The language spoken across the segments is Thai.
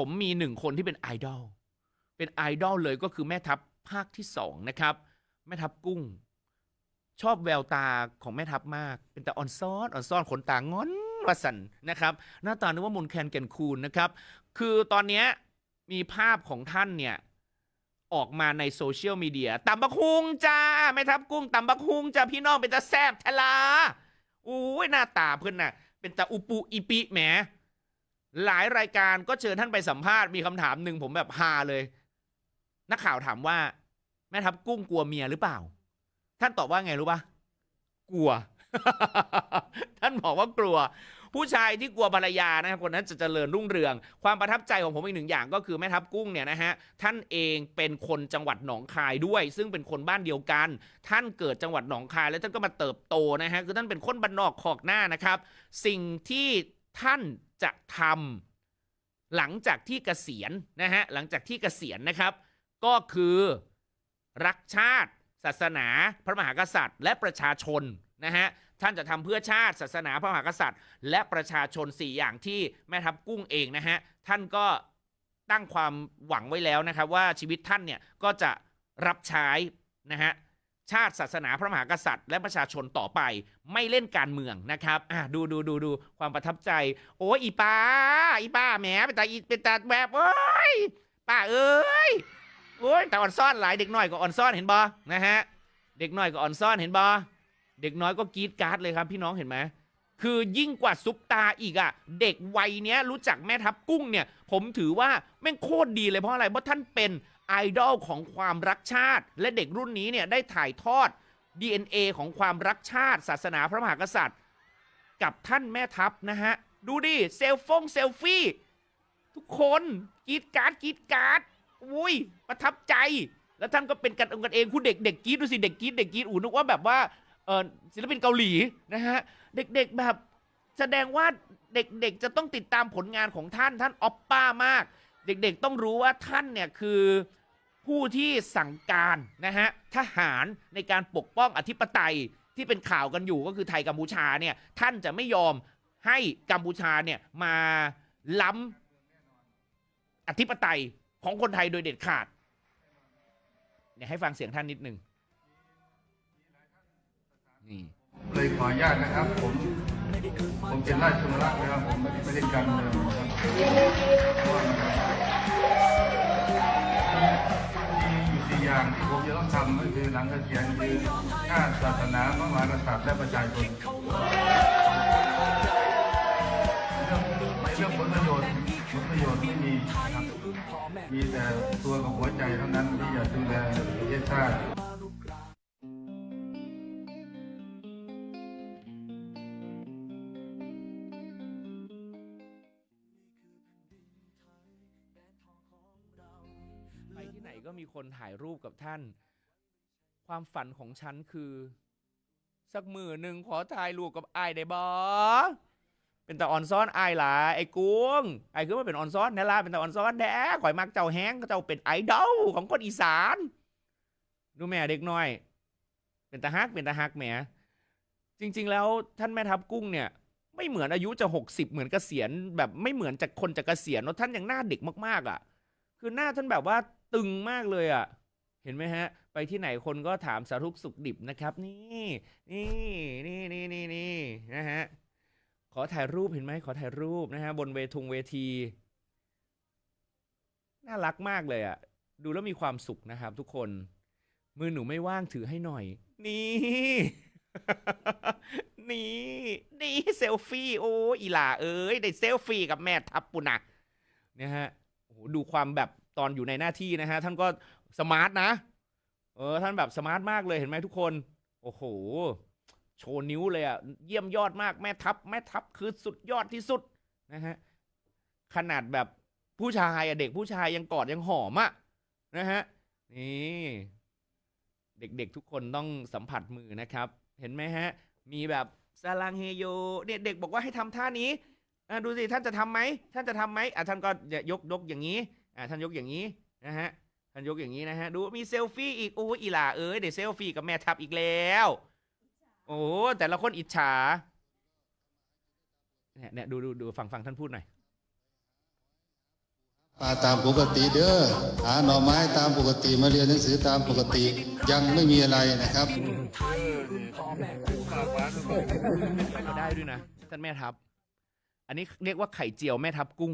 ผมมีหนึ่งคนที่เป็นไอดอลเป็นไอดอลเลยก็คือแม่ทัพภาคที่สองนะครับ แม่ทัพกุ้ง ชอบแววตาของแม่ทัพมาก เป็นตาอ่อนซ้อนอ่อนซ้อนขนตางอนวสันนะครับ หน้าตานึกว่ามนแคนแก่นคูนนะครับ คือตอนนี้มีภาพของท่านเนี่ยออกมาในโซเชียลมีเดียตำบักฮุงจ้าแม่ทัพกุ้งตำบักฮุงจ้าพี่น้องเป็นตาแซบทลาอุ้ยหน้าตาเพื่อนน่ะ เป็นตาอุปุอีปิแหม หลายรายการก็เชิญท่านไปสัมภาษณ์มีคำถามหนึ่งผมแบบฮาเลย นักข่าวถามว่า แม่ทัพกุ้งกลัวเมียหรือเปล่า ท่านตอบว่าไงรู้ปะกลัว ท่านบอกว่ากลัว ผู้ชายที่กลัวภรรยานะครับคนนั้นจะเจริญรุ่งเรือง ความประทับใจของผมอีกหนึ่งอย่างก็คือแม่ทัพกุ้งเนี่ยนะฮะท่านเองเป็นคนจังหวัดหนองคายด้วย ซึ่งเป็นคนบ้านเดียวกัน ท่านเกิดจังหวัดหนองคายแล้วท่านก็มาเติบโตนะฮะคือท่านเป็นคนบ้านนอกขอกหน้านะครับ สิ่งที่ ท่านจะทำหลังจากที่เกษียณนะฮะหลังจากที่เกษียณนะครับ ก็คือรักชาติ ศาสนา พระมหากษัตริย์ และประชาชนนะฮะท่านจะทำเพื่อชาติศาสนาพระมหากษัตริย์ และประชาชน 4 อย่างที่แม่ทัพกุ้งเองนะฮะท่านก็ตั้งความหวังไว้แล้วนะครับว่าชีวิตท่านเนี่ยก็จะรับใช้นะฮะ ชาติศาสนาพระมหากษัตริย์ และประชาชนต่อไปไม่เล่นการเมืองนะครับอะดูดูดูดูความประทับใจ โอ้ยอีป้าอีป้าแหมเป็นตาอีเป็นตาแบบโอ้ยป้าเอ้ยโอ้ยแต่อ่อนซ่อนหลายเด็กน้อยก็อ่อนซ่อนเห็นบ่นะฮะเด็กน้อยก็อ่อนซ่อนเห็นบ่เด็กน้อยก็กรีดการ์ดเลยครับพี่น้องเห็นไหมคือยิ่งกว่าซุปตาอีกอะ่ะ เด็กวัยเนี้ยรู้จักแม่ทัพกุ้งเนี่ย ผมถือว่าแม่งโคตรดีเลยเพราะอะไรเพราะท่านเป็น ไอดอลของความรักชาติ และเด็กรุ่นนี้เนี่ยได้ถ่ายทอด DNA ของความรักชาติ ศาสนาพระมหากษัตริย์ กับท่านแม่ทัพนะฮะ ดูดิ เซลฟงเซลฟี่ ทุกคนกีดการ์ดกีดการ์ดอุ้ย ประทับใจ แล้วท่านก็เป็นกันองกันเองคุณเด็กเด็กกีดดูสิ เด็กกีดเด็กกีดอูนึกว่าแบบว่าเออศิลปินเกาหลีนะฮะ เด็กๆแบบแสดงว่าเด็กๆจะต้องติดตามผลงานของท่านท่านออปป้ามาก เด็กๆต้องรู้ว่าท่านเนี่ยคือ ผู้ที่สั่งการนะฮะทหารในการปกป้องอธิปไตยที่เป็นข่าวกันอยู่ก็คือไทยกัมพูชาเนี่ยท่านจะไม่ยอมให้กัมพูชาเนี่ยมาล้ำอธิปไตยของคนไทยโดยเด็ดขาดเนี่ยให้ฟังเสียงท่านนิดนึงนี่เลยขออนุญาตนะครับผมผมเป็นราชสมรักนะครับผมไม่ได้ไม่ได้การเมืองนะครับ ที่ผมก็คือหลังเกษียณคือชาติศาสนาพระมหากษัตริย์และประชาชนเรื่องเรื่องผลประโยชน์ผลประโยชน์ไม่มีครับมีแต่ตัวกับหัวใจเท่านั้นที่จะดูแลประเทศชาติไปที่ไหนก็มีคนถ่ายรูปกับท่าน ความฝันของฉันคือ สักมือหนึ่งขอถ่ายรูปกับไอายได้บอเป็นตาออนซ้อนไอายหล่ะไอ้กุ้งไอ้คือว่าเป็นออนซ้อนแน่ล่ะเป็นตาออนซ้อนแด้ข่อยมักเจ้าแห้งเจ้าเป็นไอดอลของคนอีสานดูแม่เด็กน้อย เป็นตาฮักเป็นตาฮักแหมจริง ๆ แล้วท่านแม่ทัพกุ้งเนี่ยไม่เหมือนอายุจะหกสิบเหมือนเกษียณแบบไม่เหมือนจากคนจะเกษียณเนอะท่านยังหน้าเด็กมากๆอะ คือหน้าท่านแบบว่าตึงมากเลยอะ เห็นไหมฮะ ไปที่ไหนคนก็ถามสารุกสุขดิบนะครับ นี่นี่นี่นี่นี่นี่นะฮะขอถ่ายรูปเห็นไหมขอถ่ายรูปนะฮะบนเวทุงเวที น่ารักมากเลยอะ ดูแล้วมีความสุขนะครับทุกคน มือหนูไม่ว่างถือให้หน่อย นี่ นี่ นี่เซลฟี่ โอ้อีหล่าเอ้ยได้เซลฟี่กับแม่ทัพปุนะเนี่ยฮะโอ้ดูความแบบตอนอยู่ในหน้าที่นะฮะท่านก็ สมาร์ทนะ เออ ท่านแบบสมาร์ทมากเลยเห็นไหมทุกคน โอ้โห โชว์นิ้วเลยอะเยี่ยมยอดมากแม่ทัพ แม่ทัพคือสุดยอดที่สุดนะฮะ ขนาดแบบผู้ชายอะเด็กผู้ชายยังกอดยังหอมอะนะฮะ นี่ เด็กๆทุกคนต้องสัมผัสมือนะครับ เห็นไหมฮะ มีแบบซาลังเฮโยเนี่ยเด็กบอกว่าให้ทำท่านี้อะดูสิท่านจะทำไหมท่านจะทำไหมอะท่านก็ยกยกอย่างนี้อะท่านยกอย่างนี้นะฮะ ท่านยกอย่างนี้นะฮะ ดูมีเซลฟี่อีก โอ้ยอีหล่าเอ้ยเดี๋ยวเซลฟี่กับแม่ทับอีกแล้ว โอ้แต่ละคนอิจฉาเนี่ยเนี่ยดูดูดูฟังฟังท่านพูดหน่อยมาตามปกติเด้อหาหน่อไม้ตามปกติมาเรียนหนังสือตามปกติยังไม่มีอะไรนะครับก็ได้ด้วยนะท่านแม่ทัพอันนี้เรียกว่าไข่เจียวแม่ทัพกุ้ง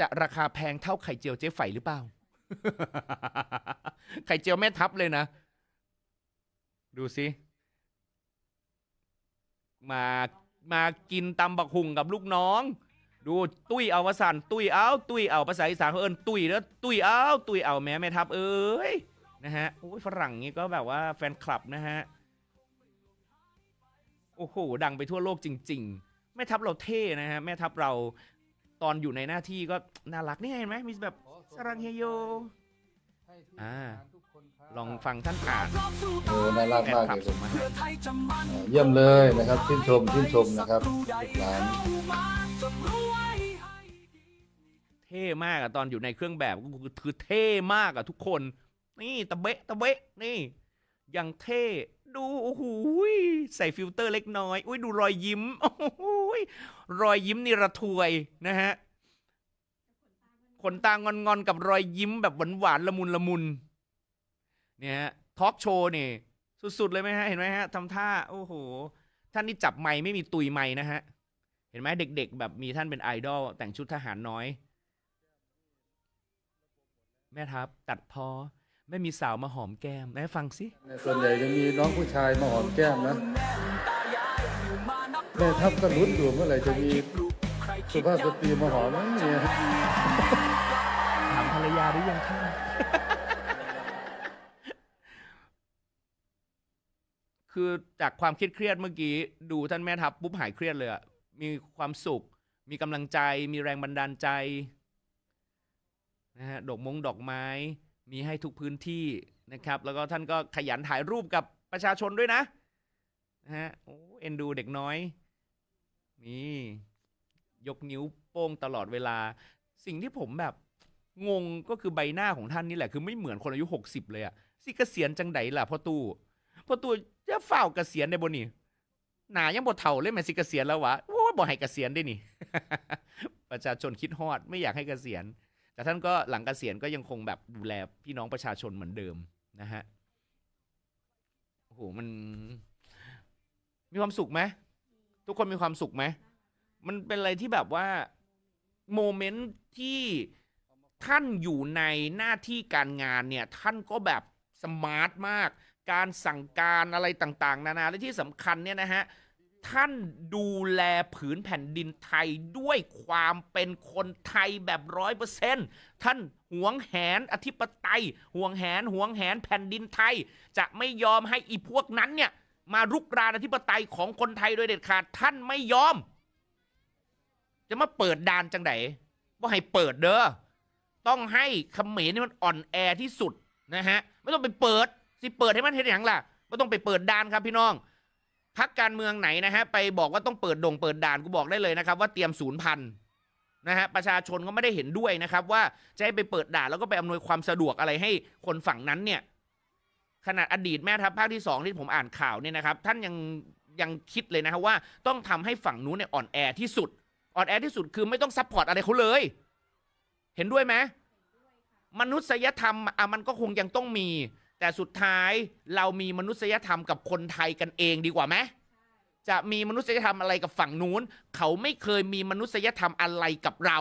จะราคาแพงเท่าไข่เจียวเจ๊ไฝหรือเปล่า ไข่เจียวแม่ทัพเลยนะ ดูสิ มามากินตำบักหุงกับลูกน้อง ดูตุ้ยเอาวสันตุ้ยเอา ตุ้ยเอาภาษาอีสานเขาเอินตุ้ยแล้วตุ้ยเอา ตุ้ยเอาแม่แม่ทัพเอ้ยนะฮะโอ้ยฝรั่งนี้ก็แบบว่าแฟนคลับนะฮะโอ้โหดังไปทั่วโลกจริง ๆ แม่ทัพเราเท่นะฮะแม่ทัพเรา ตอนอยู่ในหน้าที่ก็น่ารักนี่ไงเห็นไหมมีแบบสรังเฮโยอ่าลองฟังท่านอ่านเออน่ารักแฟนมากคลับเลยส่งมาให้เออเยี่ยมเลยนะครับชื่นชมชื่นชมนะครับลูกหลานเท่มากอะตอนอยู่ในเครื่องแบบก็คือคือเท่มากอะทุกคน นี่ตะเบะตะเบะนี่ยังเท่ดูโอ้โหยใส่ฟิลเตอร์เล็กน้อย อุ้ยดูรอยยิ้มโอ้โหย รอยยิ้มนี่ระทวยนะฮะขนตางอนงอนๆกับรอยยิ้มแบบหวานหวานๆละมุนละมุนเนี่ยฮะทอล์กโชว์นี่สุดๆเลยไหมฮะเห็นไหมฮะทำท่าโอ้โหท่านนี่จับไม้ไม่มีตุยไม้นะฮะเห็นไหมเด็ก ๆ แบบมีท่านเป็นไอดอลแต่งชุดทหารน้อย แม่ทัพตัดพอไม่มีสาวมาหอมแก้มไหนฟังสิส่วนใหญ่จะมีน้องผู้ชายมาหอมแก้มนะ แม่ทัพก็ลุ้นอยู่เมื่อไหร่จะมีสุภาพสตรีมาหอมไม่มีถามภรรยาหรือยังท่านคือจากความเครียดๆเมื่อกี้ ดูท่านแม่ทัพปุ๊บหายเครียดเลยอะมีความสุข มีกำลังใจ มีแรงบันดาลใจนะฮะดอกมงดอกไม้ มีให้ทุกพื้นที่นะครับ แล้วก็ท่านก็ขยันถ่ายรูปกับประชาชนด้วยนะนะฮะโอ้เอ็นดูเด็กน้อย นี่ยกนิ้วโป้งตลอดเวลา สิ่งที่ผมแบบงงก็คือใบหน้าของท่านนี่แหละคือไม่เหมือนคนอายุหกสิบเลยอะสิเกษียณจังไดล่ะพ่อตู้พ่อตู้จะเฝ้าเกษียณได้บนนี่หนายังบ่เท่าเลยแม่นสิเกษียณแล้ววะโอ้ยบ่ให้เกษียณได้นี่ ประชาชนคิดฮอดไม่อยากให้เกษียณ แต่ท่านก็หลังเกษียณก็ยังคงแบบดูแลพี่น้องประชาชนเหมือนเดิมนะฮะโอ้โหมัน มีความสุขไหม ทุกคนมีความสุขไหม มันเป็นอะไรที่แบบว่าโมเมนต์ที่ท่านอยู่ในหน้าที่การงานเนี่ย ท่านก็แบบสมาร์ทมาก การสั่งการอะไรต่างๆ นานาและที่สำคัญเนี่ยนะฮะ ท่านดูแลผืนแผ่นดินไทยด้วยความเป็นคนไทยแบบร้อยเปอร์เซนท่านหวงแหนอธิปไตยห่วงแหนห่วงแหนแผ่นดินไทย จะไม่ยอมให้อีพวกนั้นเนี่ย มารุกรานอธิปไตยของคนไทยโดยเด็ดขาดท่านไม่ยอม จะมาเปิดด่านจังไดว่าให้เปิดเด้อต้องให้เขมรนี่มันอ่อนแอที่สุดนะฮะไม่ต้องไปเปิดสิเปิดให้มันเห็นอย่างล่ะไม่ต้องไปเปิดด่านครับพี่น้องพักการเมืองไหนนะฮะไปบอกว่าต้องเปิดดงเปิดด่านกูบอกได้เลยนะครับ ว่าเตรียมศูนย์พันนะฮะประชาชนก็ไม่ได้เห็นด้วยนะครับ ว่าจะให้ไปเปิดด่านแล้วก็ไปอำนวยความสะดวกอะไรให้คนฝั่งนั้นเนี่ย ขนาดอดีตแม่ทัพภาคที่สองที่ผมอ่านข่าวเนี่ยนะครับ ท่านยังยังคิดเลยนะครับว่าต้องทำให้ฝั่งนู้นเนี่ยอ่อนแอที่สุด อ่อนแอที่สุดคือไม่ต้องซัพพอร์ตอะไรเขาเลย เห็นด้วยไหมมนุษยธรรมอะมันก็คงยังต้องมี แต่สุดท้ายเรามีมนุษยธรรมกับคนไทยกันเองดีกว่าไหมจะมีมนุษยธรรมอะไรกับฝั่งนู้น เขาไม่เคยมีมนุษยธรรมอะไรกับเรา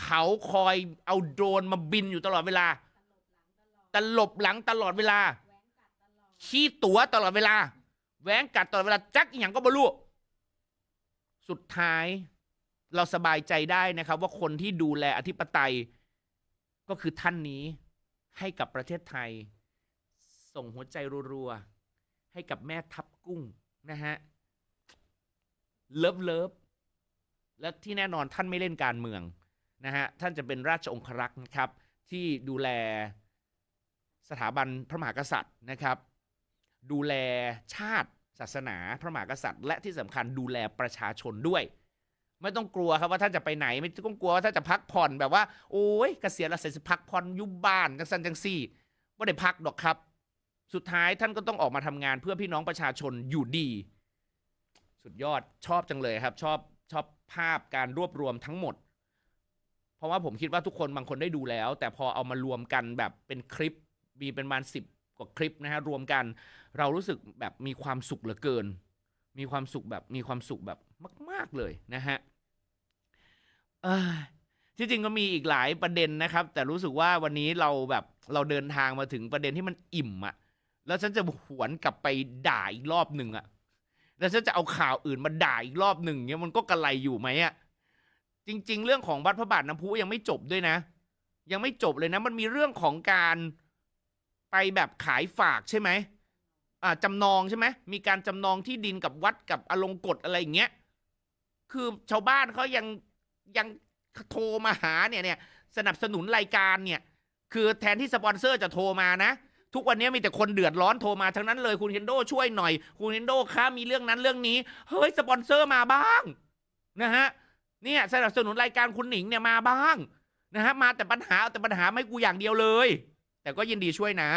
เขาคอยเอาโดรนมาบินอยู่ตลอดเวลา ตลบหลังตลอดเวลา ขี้ตัวตลอดเวลาแหวงกัดตลอดเวลาจักอย่างก็บรู้สุดท้ายเราสบายใจได้นะครับ ว่าคนที่ดูแลอธิปไตย ก็คือท่านนี้ให้กับประเทศไทย ส่งหัวใจรัวๆให้กับแม่ทัพกุ้งนะฮะเลิฟเลิฟและที่แน่นอนท่านไม่เล่นการเมืองนะฮะท่านจะเป็นราชองครักษ์นะครับ ที่ดูแล สถาบันพระมหากษัตริย์นะครับ ดูแลชาติศาสนาพระมหากษัตริย์ และที่สำคัญดูแลประชาชนด้วย ไม่ต้องกลัวครับว่าท่านจะไปไหน ไม่ต้องกลัวว่าท่านจะพักผ่อนแบบว่า โอ้ยกเกษียณแล้วเสร็จสิพักผ่อนยู่บ้านจังสันจังซี่ว่ได้พักดอกครับ สุดท้ายท่านก็ต้องออกมาทำงานเพื่อพี่น้องประชาชนอยู่ดี สุดยอดชอบจังเลยครับชอบชอบภาพการรวบรวมทั้งหมด เพราะว่าผมคิดว่าทุกคนบางคนได้ดูแล้ว แต่พอเอามารวมกันแบบเป็นคลิป มีเป็นประมาณสิบกว่าคลิปนะฮะรวมกันเรารู้สึกแบบมีความสุขเหลือเกิน มีความสุขแบบมีความสุขแบบมาก ๆเลยนะฮะที่จริงก็มีอีกหลายประเด็นนะครับ แต่รู้สึกว่าวันนี้เราแบบเราเดินทางมาถึงประเด็นที่มันอิ่มอะแล้วฉันจะหวนกลับไปด่าอีกรอบหนึ่งอะแล้วฉันจะเอาข่าวอื่นมาด่าอีกรอบหนึ่งเนี้ยมันก็กระไรอยู่ไหมอะจริง ๆ เรื่องของวัดพระบาทน้ำพุยังไม่จบด้วยนะ ยังไม่จบเลยนะ มันมีเรื่องของการ ไปแบบขายฝากใช่ไหมอ่าจำนองใช่ไหมมีการจำนองที่ดินกับวัดกับอลงกฎอะไรอย่างเงี้ยคือชาวบ้านเขายังยังโทรมาหาเนี่ยเนี่ยสนับสนุนรายการเนี่ย คือแทนที่สปอนเซอร์จะโทรมานะ ทุกวันนี้มีแต่คนเดือดร้อนโทรมาทั้งนั้นเลยคุณเฮนโดช่วยหน่อย คุณเฮนโดคะมีเรื่องนั้นเรื่องนี้ เฮ้ย สปอนเซอร์มาบ้างนะฮะเนี่ยสนับสนุนรายการคุณหนิงเนี่ยมาบ้างนะฮะมาแต่ปัญหาแต่ปัญหาไม่กูอย่างเดียวเลย แต่ก็ยินดีช่วยนะ